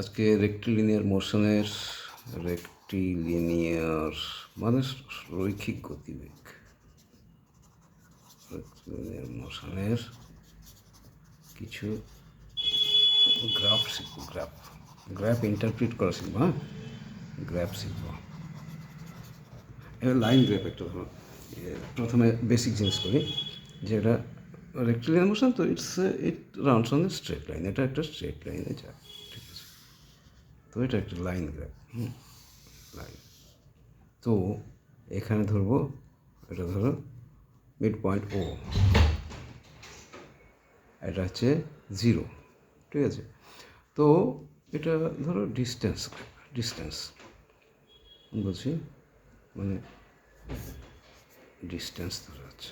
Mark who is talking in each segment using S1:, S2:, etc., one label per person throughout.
S1: আজকে rectilinear মোশনের rectilinear মানে রৈখিক গতিবেগ। রেক্টিলিনিয়ার মোশনের কিছু গ্রাফ শিখব গ্রাফ গ্রাফ ইন্টারপ্রিট করা শিখব হ্যাঁ? গ্রাফ শিখব। এবার লাইন গ্রাফ একটা ধরো। প্রথমে বেসিক জিনিস করি যেটা রেক্টিলিয়ান মোশন তো it's it rounds on straight line এটা একটা স্ট্রেট লাইনে যায়। তো এটা একটা লাইন গ্রাফ হুম লাইন তো এখানে ধরবো, এটা ধরো মিড পয়েন্ট ও এটা হচ্ছে জিরো ঠিক আছে? তো এটা ধরো ডিস্টেন্স ডিস্টেন্স বলছি মানে ডিস্টেন্স ধরে আছে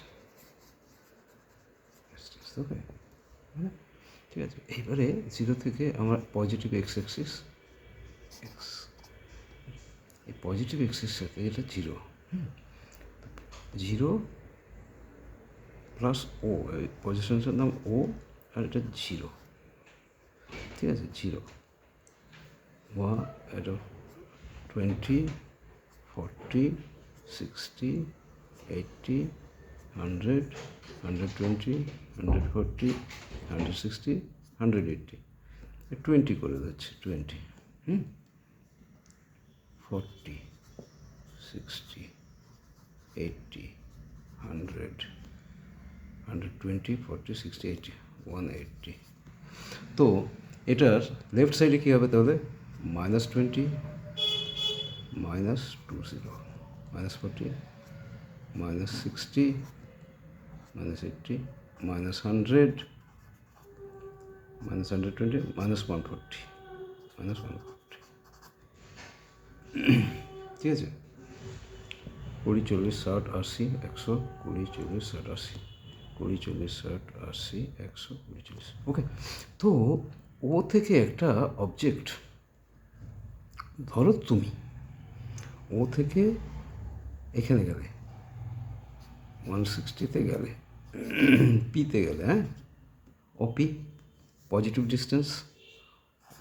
S1: ঠিক আছে? এইবারে জিরো থেকে আমার পজিটিভ এক্স এক্সিস এক্স এই পজিটিভ এক্সের সাথে এটা জিরো জিরো প্লাস ও পজিশনটার নাম ও আর এটা জিরো ঠিক আছে জিরো ওয়া এটা twenty forty sixty eighty hundred hundred twenty hundred forty hundred sixty hundred eighty twenty করে দিচ্ছে twenty hmm? Forty sixty eighty hundred hundred twenty forty sixty eighty one eighty তো এটার লেফট সাইডে কী হবে তাহলে? Minus twenty minus two zero minus forty minus sixty minus eighty minus hundred minus hundred twenty minus one forty minus one forty ঠিক আছে? কুড়ি চল্লিশ ষাট আশি, একশো কুড়ি চল্লিশ ষাট আশি, কুড়ি চল্লিশ ষাট আশি, একশো কুড়ি চল্লিশ। ওকে তো ও থেকে একটা অবজেক্ট ধরো তুমি, ও থেকে এখানে গেলে ওয়ান সিক্সটিতে গেলে পিতে গেলে হ্যাঁ? O P positive distance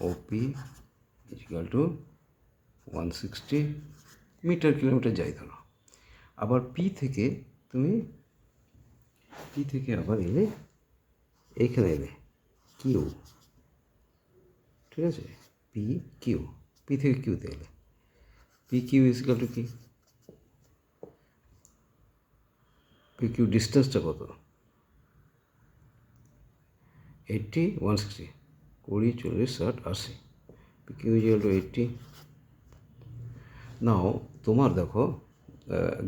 S1: O P equal to one sixty metre kilometre যাই ধরো। আবার পি থেকে তুমি পি থেকে আবার এলে এইখানে এলে কিউ ঠিক আছে? পি কিউ পি থেকে কিউতে এলে। P Q is equal to কি পি কিউ ডিস্টেন্সটা কত? এইটটি ওয়ান সিক্সটি কুড়ি, চল্লিশ, ষাট, আশি। P Q is equal to eighty নাও, তোমার দেখো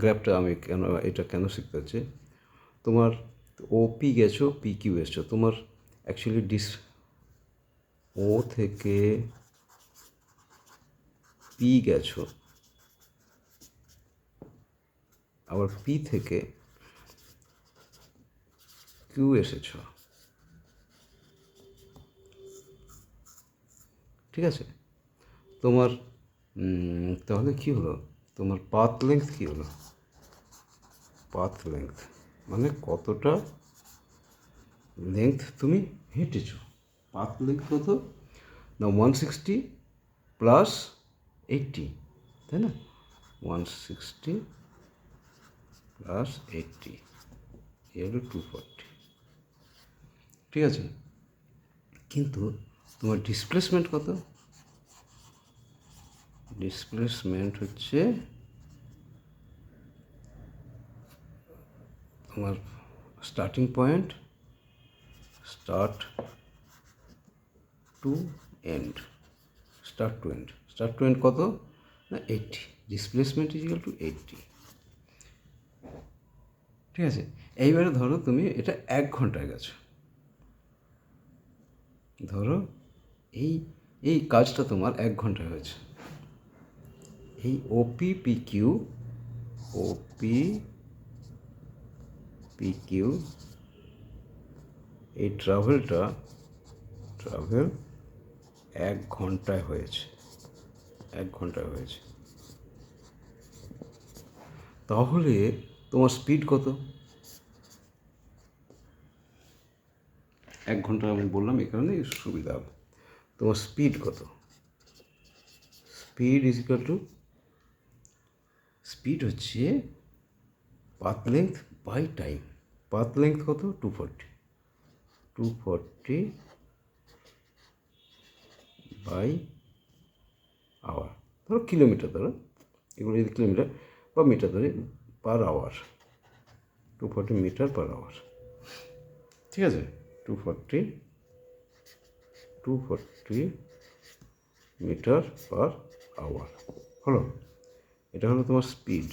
S1: গ্র্যাপটা আমি কেন, এটা কেন শিখতে হচ্ছে তোমার ও পি গেছো পি কিউ এসছো, তোমার অ্যাকচুয়ালি ডিস ও থেকে পি গেছো। আবার পি থেকে কিউ এসেছ। ঠিক আছে? তোমার তাহলে কি হলো? তোমার পাথ লেংথ কি হলো? পাথ লেংথ মানে কতটা লেংথ তুমি হেঁটেছো? পাথ লেংথ কত? না ওয়ান সিক্সটি প্লাস এইটটি তাই না? ওয়ান সিক্সটি প্লাস এইটটি এ হলো টু ফর্টি ঠিক আছে? কিন্তু তোমার ডিসপ্লেসমেন্ট কত? ডিসপ্লেসমেন্ট হচ্ছে তোমার starting point start to end start to end start to end কত? না eighty displacement is equal to eighty ঠিক আছে? এইবারে ধরো তুমি এটা এক ঘন্টায় গেছো। ধরো এই এই কাজটা তোমার এক ঘন্টায় হয়েছে। এই O P P Q O P P Q এই ট্রাভেলটা ট্রাভেল এক ঘন্টায় হয়েছে, এক ঘন্টায় হয়েছে। তাহলে তোমার স্পিড কত? এক ঘণ্টা আমি বললাম, এই কারণে সুবিধা হবে। তোমার স্পিড কত? Speed is equal to speed হচ্ছে path length by time path length কত? Two forty two forty by hour ধরো কিলোমিটার ধরো। এগুলো যদি কিলোমিটার বা মিটার ধরে per hour two forty metre per hour ঠিক আছে? Two forty two forty metre per hour হলো? এটা হলো তোমার স্পিড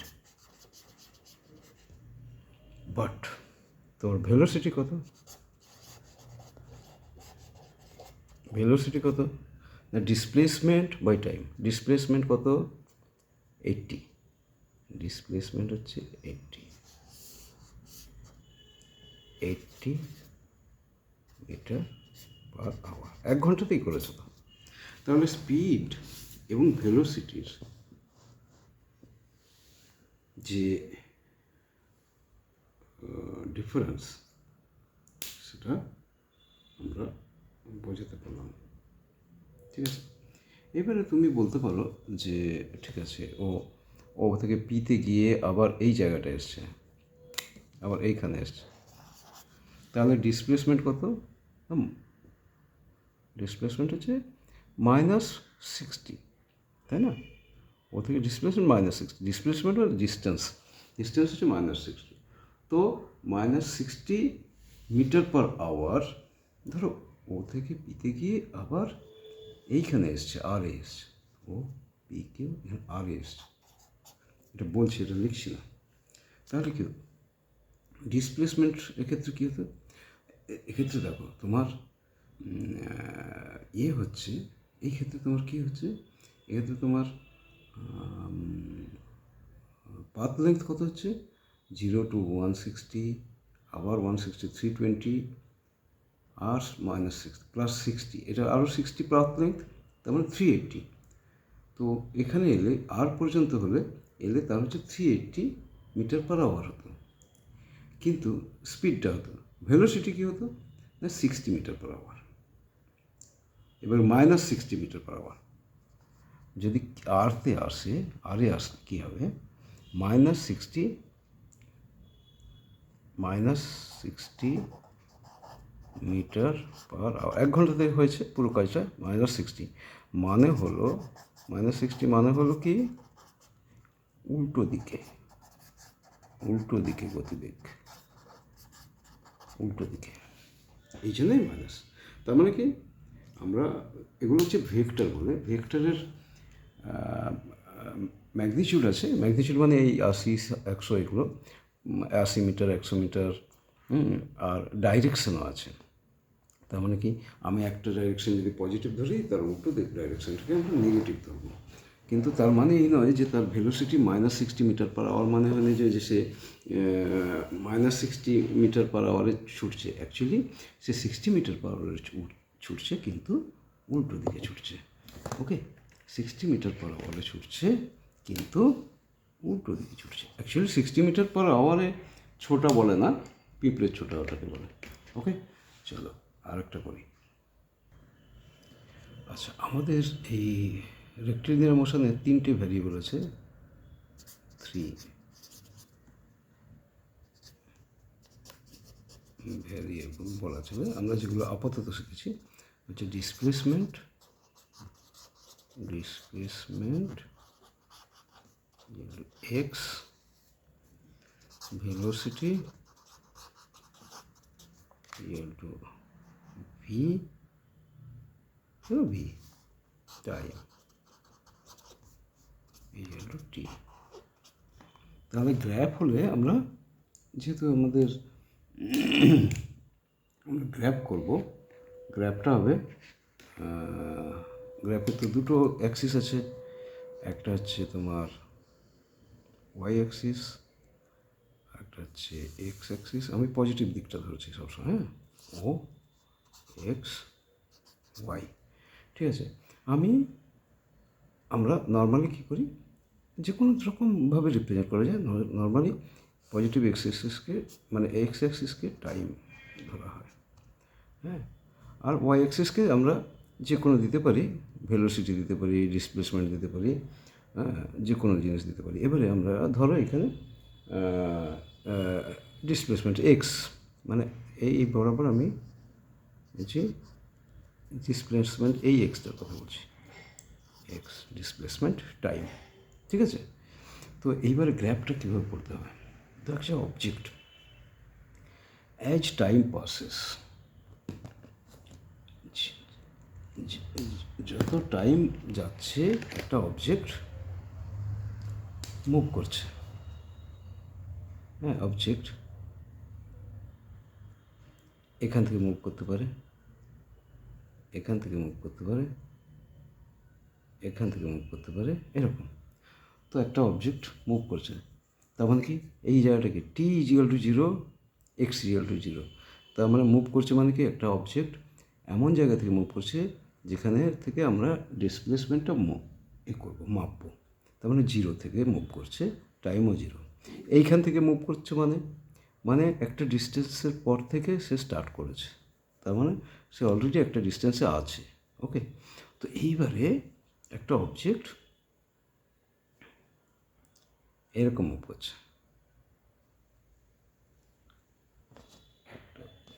S1: বাট তোমার ভেলোসিটি কত? ভেলোসিটি কত? না ডিসপ্লেসমেন্ট বাই টাইম ডিসপ্লেসমেন্ট কত? এইটটি ডিসপ্লেসমেন্ট হচ্ছে eighty eighty metre per hour এক ঘন্টাতেই করেছ তাহলে স্পিড এবং ভেলোসিটির যে ডিফারেন্স সেটা আমরা বোঝাতে পারলাম। ঠিক আছে? এবারে তুমি বলতে পারো যে, ঠিক আছে, ও ও থেকে পিতে গিয়ে আবার এই জায়গাটা এসছে, আবার এইখানে এসছে। তাহলে ডিসপ্লেসমেন্ট কত? ডিসপ্লেসমেন্ট হচ্ছে মাইনাস সিক্সটি তাই না? ও থেকে ডিসপ্লেসমেন্ট মাইনাস সিক্সটি ডিসপ্লেসমেন্ট আর ডিস্টেন্স ডিস্টেন্স হচ্ছে মাইনাস সিক্সটি তো minus sixty metre per hour ধরো, ও থেকে পিতে গিয়ে আবার এইখানে এসছে, আর এসছে। ও, পি পিকে আর এসছে। এটা বলছি, এটা লিখছি না। তাহলে কী ডিসপ্লেসমেন্ট এক্ষেত্রে কী হতো? এক্ষেত্রে দেখো, তোমার ইয়ে হচ্ছে, এই ক্ষেত্রে তোমার কী হচ্ছে? এক্ষেত্রে তোমার পাথ লেন্থ কত হচ্ছে? জিরো টু ওয়ান সিক্সটি আবার ওয়ান সিক্সটি থ্রি টোয়েন্টি আর মাইনাস সিক্স প্লাস সিক্সটি এটা আরও সিক্সটি পাথ লেন্থ তার মানে থ্রি এইট্টি তো এখানে এলে, আর পর্যন্ত হলে, এলে তার হচ্ছে three eighty metre per hour হতো। কিন্তু স্পিডটা হতো। ভেলোসিটি কী হতো? না সিক্সটি মিটার পার আওয়ার এবার minus sixty metre per hour যদি আরতে আসে, আরে আসলে কী হবে? Minus sixty minus sixty metre per hour, এক ঘন্টাতে হয়েছে পুরো কাজটা, মাইনাস সিক্সটি। মানে হলো, মাইনাস সিক্সটি মানে হলো কি? উল্টো দিকে উল্টো দিকে গতিবেগ, উল্টো দিকে। এই জন্যই মাইনাস। তার মানে কি? আমরা, এগুলো হচ্ছে ভেক্টর বলে, ভেক্টরের ম্যাগনিচিউড আছে। ম্যাগনিচিউড মানে এই আশি, একশো এগুলো। আশি মিটার, একশো মিটার আর ডাইরেকশনও আছে। তার মানে কি, আমি একটা ডাইরেকশন যদি পজিটিভ ধরি, তার উল্টো ডাইরেকশনটাকে আমরা নেগেটিভ ধরবো। কিন্তু তার মানে এই নয় যে তার velocity minus sixty metre per hour মানে হলে যে যে সে মাইনাস সিক্সটি মিটার পার আওয়ারে ছুটছে। অ্যাকচুয়ালি সে সিক্সটি মিটার পার আওয়ারে ছুটছে, কিন্তু উল্টো দিকে ছুটছে। ওকে সিক্সটি মিটার পার আওয়ারে ছুটছে, কিন্তু উল্টো দিকে ছুটছে। অ্যাকচুয়ালি সিক্সটি মিটার পার আওয়ারে ছোটা বলে না, পিঁপড়ের ছোটা ওটাকে বলে। ওকে চলো আর একটা করি। আচ্ছা আমাদের এই রেক্টিলিনিয়ার মোশনে তিনটে ভ্যারিয়েবল আছে। থ্রি ভ্যারিয়েবল বলা চলে। আমরা যেগুলো আপাতত শিখেছি, হচ্ছে displacement displacement x velocity v you know v time equal to t তাহলে গ্র্যাফ হলে আমরা যেহেতু আমাদের আমরা গ্র্যাফ করব গ্র্যাফটা হবে গ্র্যাফে তো দুটো অ্যাক্সিস আছে। একটা হচ্ছে তোমার ওয়াই অ্যাক্সিস একটা হচ্ছে এক্স অ্যাক্সিস আমি পজিটিভ দিকটা ধরছি সবসময় হ্যাঁ? ও এক্স ওয়াই ঠিক আছে? আমি, আমরা নর্মালি কী করি? যে কোনো রকমভাবে রিপ্রেজেন্ট করা যায়। নর্মালি পজিটিভ এক্স অ্যাক্সিসকে মানে এক্স অ্যাক্সিসকে টাইম ধরা হয়। হ্যাঁ? আর ওয়াই অ্যাক্সিসকে আমরা যে কোনো দিতে পারি। ভেলোসিটি দিতে পারি ডিসপ্লেসমেন্ট দিতে পারি হ্যাঁ যে কোনো জিনিস দিতে পারি। এবারে আমরা ধরো এখানে ডিসপ্লেসমেন্ট এক্স মানে এই বরাবর আমি বলছি ডিসপ্লেসমেন্ট এই এক্সটার কথা বলছি। এক্স ডিসপ্লেসমেন্ট টাইম ঠিক আছে? তো এইবারে গ্র্যাপটা কীভাবে পড়তে হবে তো একটা অবজেক্ট অ্যাজ টাইম পাসেস যত টাইম যাচ্ছে, একটা অবজেক্ট মুভ করছে। হ্যাঁ অবজেক্ট এখান থেকে মুভ করতে পারে, এখান থেকে মুভ করতে পারে, এখান থেকে মুভ করতে পারে, এরকম। তো একটা অবজেক্ট মুভ করছে। তার মানে কি? এই জায়গাটাকে T is equal to zero X is equal to zero তার মানে মুভ করছে মানে কি? একটা অবজেক্ট এমন জায়গা থেকে মুভ করছে যেখানে থেকে আমরা ডিসপ্লেসমেন্টটা এ করব, মাপবো। তার মানে জিরো থেকে মুভ করছে টাইমও জিরো এইখান থেকে মুভ করছে মানে? মানে একটা ডিস্টেন্সের পর থেকে সে স্টার্ট করেছে। তার মানে সে অলরেডি একটা ডিস্টেন্সে আছে ওকে তো এইবারে একটা অবজেক্ট এরকম মুভ করছে।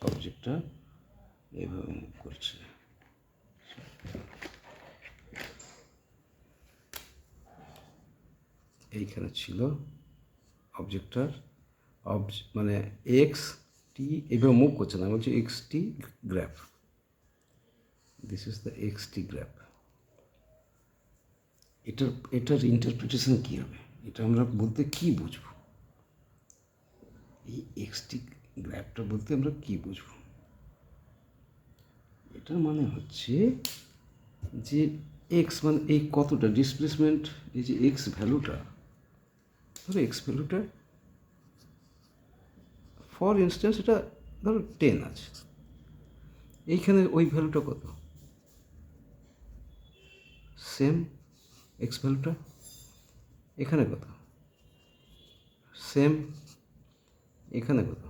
S1: অবজেক্টটা এইভাবে মুভ করছে। এইখানে ছিল অবজেক্টটার অবজ মানে এক্স টি এইভাবে মুভ করছে না। বলছি X T graph this is the X T graph এটার এটার ইন্টারপ্রিটেশন কী হবে? এটা আমরা বলতে কী বুঝব? এই এক্স টি গ্র্যাফটা বলতে আমরা কী বুঝব? এটার মানে হচ্ছে যে এক্স মানে এই কতটা? ডিসপ্লেসমেন্ট এই যে এক্স ভ্যালুটা ধরো এক্স ভ্যালুটা ফর ইনস্ট্যান্স এটা ধরো টেন আছে। এইখানে ওই ভ্যালুটা কত? সেম এক্স ভ্যালুটা এখানে কত? সেম এখানে কত?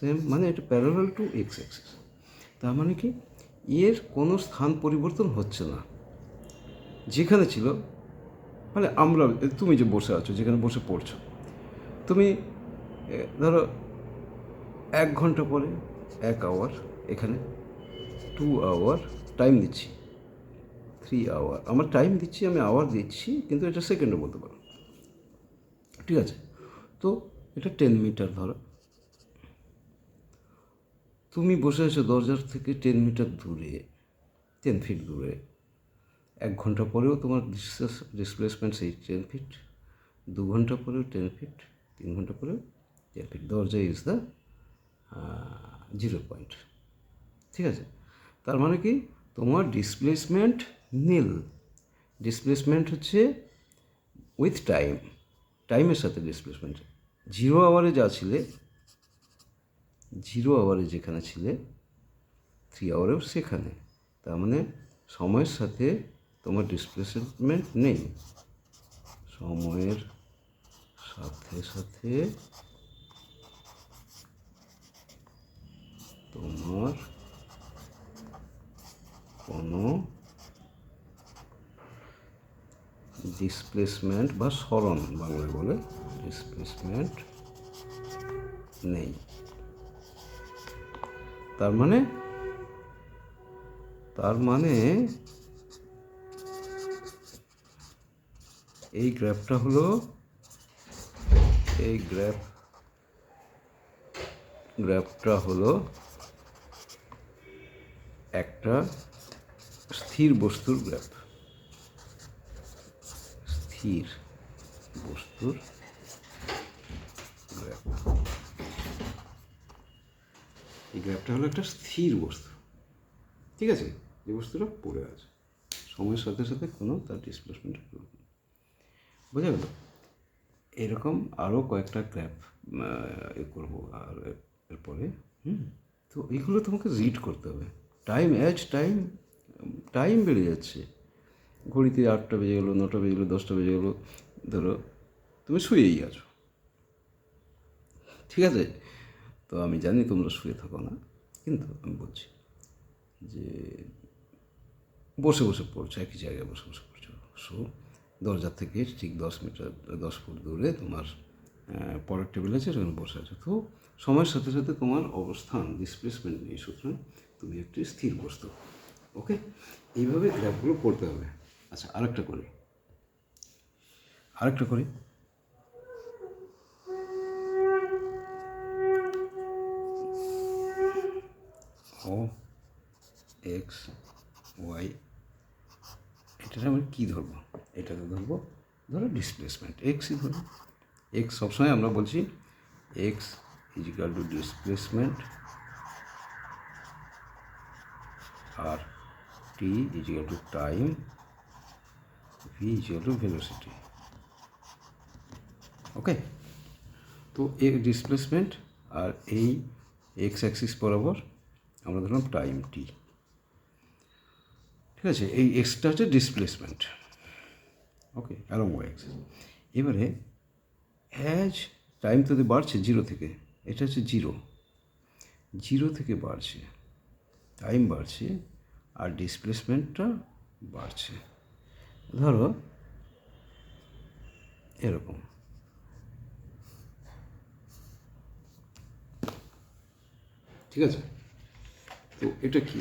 S1: সেম মানে এটা প্যারালাল টু এক্স অ্যাক্সিস তার মানে কি? এর কোনো স্থান পরিবর্তন হচ্ছে না। যেখানে ছিল মানে আমরা, তুমি যে বসে আছো, যেখানে বসে পড়ছো, তুমি ধরো, এক ঘণ্টা পরে এক আওয়ার এখানে টু আওয়ার টাইম দিচ্ছি। থ্রি আওয়ার আমার টাইম দিচ্ছি, আমি আওয়ার দিচ্ছি, কিন্তু এটা সেকেন্ডে বলতে পারো ঠিক আছে? তো এটা টেন মিটার ধরো। তুমি বসে আছো দরজার থেকে টেন মিটার দূরে টেন ফিট দূরে। এক ঘণ্টা পরেও তোমার ডিসপ্লেসমেন্ট সেই টেন ফিট দু ঘণ্টা পরেও টেন ফিট তিন ঘণ্টা পরেও টেন ফিট দরজা ইজ দ্য জিরো পয়েন্ট ঠিক আছে? তার মানে কি? তোমার ডিসপ্লেসমেন্ট নীল ডিসপ্লেসমেন্ট হচ্ছে উইথ টাইম টাইমের সাথে ডিসপ্লেসমেন্ট জিরো আওয়ারে যা ছিলে জিরো আওয়ারে যেখানে ছিলে থ্রি আওয়ারেও সেখানে, তার মানে সময়ের সাথে তোমার ডিসপ্লেসমেন্ট নেই। সময়ের সাথে সাথে তোমার কোনো ডিসপ্লেসমেন্ট বা স্মরণ বাংলায় বলে ডিসপ্লেসমেন্ট নেই। তার মানে তার মানে এই গ্রাফটা হলো এই গ্রাফ গ্রাফটা হলো একটা স্থির বস্তুর গ্রাফ স্থির বস্তুর গ্রাফ এই গ্রাফটা হলো একটা স্থির বস্তু। ঠিক আছে? যে বস্তুটা পড়ে আছে। সময়ের সাথে সাথে কোনো তার ডিসপ্লেসমেন্ট বোঝা গেল? এরকম আরও কয়েকটা গ্র্যাপ করব আর এরপরে, হুম? তো এইগুলো তোমাকে রিড করতে হবে। টাইম অ্যাজ টাইম টাইম বেড়ে যাচ্ছে। ঘড়িতে আটটা বেজে গেলো, নটা বেজে গেলো, দশটা বেজে গেলো, ধরো, তুমি শুয়েই আছো। ঠিক আছে? তো আমি জানি তোমরা শুয়ে থাকো না, কিন্তু আমি বলছি যে বসে বসে পড়ছো, একই জায়গায় বসে বসে পড়ছো। সো দরজা থেকে ঠিক দশ মিটার, দশ ফুট দূরে তোমার পরের টেবিল আছে, সেখানে বসে আছো। তো সময়ের সাথে সাথে তোমার অবস্থান ডিসপ্লেসমেন্ট নেই সুতরাং তুমি একটি স্থির বস্তু। ওকে এইভাবে গ্রাফগুলো করতে হবে। আচ্ছা আরেকটা করি। আরেকটা করি। ও এক্স ওয়াই এটার আমরা কী ধরবো? এটাকে ধরবো, ধরো ডিসপ্লেসমেন্ট এক্সই ধরো এক্স সবসময় আমরা বলছি X is equal to displacement R T is equal to time V is equal to velocity okay তো এই ডিসপ্লেসমেন্ট আর এই এক্স অ্যাক্সিস বরাবর আমরা ধরলাম টাইম টি ঠিক আছে, এই এক্সটা হচ্ছে displacement okay along Y axis এবারে অ্যাজ টাইম তো বাড়ছে জিরো থেকে, এটা হচ্ছে জিরো জিরো থেকে বাড়ছে টাইম বাড়ছে, আর ডিসপ্লেসমেন্টটা বাড়ছে। ধরো, এরকম। ঠিক আছে? তো এটা কি?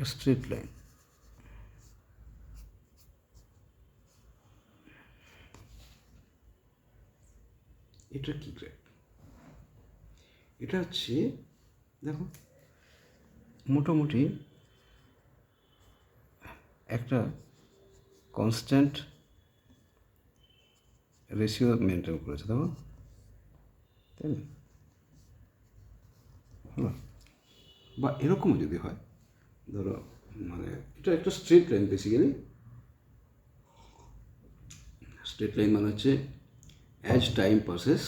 S1: একটা স্ট্রেট লাইন এটা কি গ্র্যাফ এটা হচ্ছে, দেখো, মোটামুটি একটা কনস্ট্যান্ট রেশিও মেনটেন করেছে, দেখো। তাই না? বা এরকমও যদি হয় ধরো মানে এটা একটা straight line basically straight line মানে হচ্ছে অ্যাজ টাইম পাসেস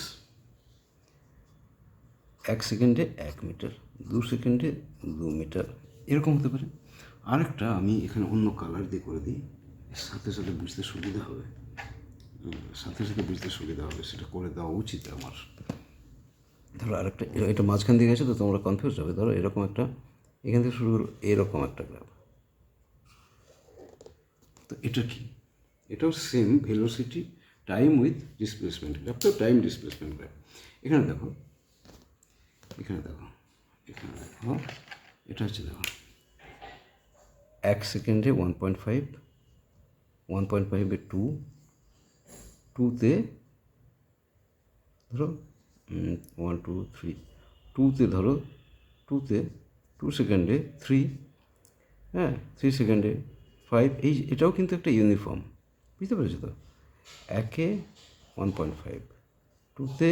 S1: এক সেকেন্ডে এক মিটার দু সেকেন্ডে দু মিটার এরকম হতে পারে। আরেকটা আমি এখানে অন্য কালার দিয়ে করে দিই, সাথে সাথে বুঝতে সুবিধা হবে। সাথে সাথে বুঝতে সুবিধা হবে, সেটা করে দেওয়া উচিত আমার। ধরো আরেকটা, এটা মাঝখান দিয়ে গেছে তো তোমরা কনফিউজ হবে। ধরো এরকম একটা এখান থেকে শুরু করো এরকম একটা গ্রাফ তো এটা কি? এটাও same velocity time with displacement graph তো টাইম ডিসপ্লেসমেন্ট গ্রাফ এখানে দেখো এখানে দেখো এখানে দেখো এটা হচ্ছে দেখো। এক সেকেন্ডে one point five one point ফাইভে টু টুতে ধরো ওয়ান টু থ্রি টুতে ধরো টুতে টু সেকেন্ডে থ্রি হ্যাঁ থ্রি সেকেন্ডে ফাইভ এই এটাও কিন্তু একটা ইউনিফর্ম বুঝতে পেরেছ তো? একে ওয়ান পয়েন্ট ফাইভ টুতে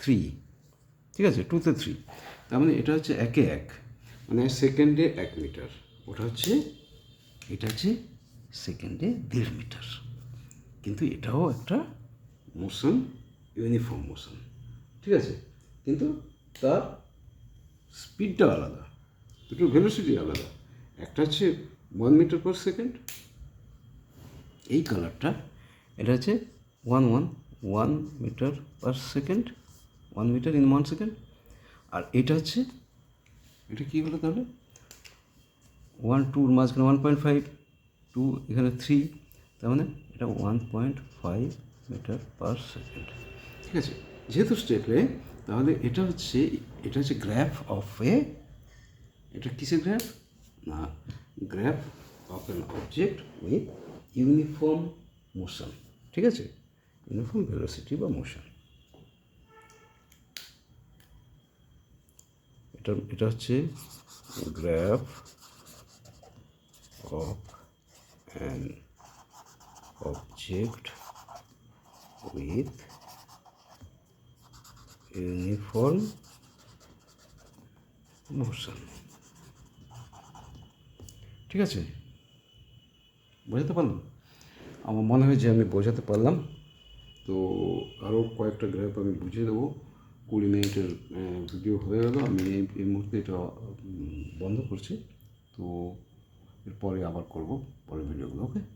S1: থ্রি ঠিক আছে? টুতে থ্রি তার মানে এটা হচ্ছে একে এক মানে সেকেন্ডে এক মিটার ওটা হচ্ছে, এটা হচ্ছে সেকেন্ডে দেড় মিটার কিন্তু এটাও একটা মোশন ইউনিফর্ম মোশন ঠিক আছে? কিন্তু তার স্পিডটা আলাদা দুটো ভেলোসিটি আলাদা। একটা হচ্ছে ওয়ান মিটার পার সেকেন্ড এই কালারটা এটা হচ্ছে one one one metre per second one metre in one second আর এটা হচ্ছে, এটা কী হলো তাহলে? ওয়ান টুর মাঝখানে ওয়ান পয়েন্ট ফাইভ টু এখানে থ্রি তার মানে এটা one point five metre per second ঠিক আছে, যেহেতু লাইন তাহলে এটা হচ্ছে এটা হচ্ছে গ্র্যাফ অফ এ এটা কিসের গ্র্যাফ না graph of an object with uniform motion ঠিক আছে? ইউনিফর্ম ভেলোসিটি বা মোশন এটা এটা হচ্ছে graph of an object with uniform motion ঠিক আছে? বোঝাতে পারলাম? আমার মনে হয় যে আমি বোঝাতে পারলাম। তো আরও কয়েকটা গ্রাফ আমি বুঝিয়ে দেবো। কুড়ি মিনিটের ভিডিও হয়ে গেল। আমি এই এই মুহূর্তে এটা বন্ধ করছি। তো এরপরে আবার করব পরের ভিডিওগুলো, ওকে?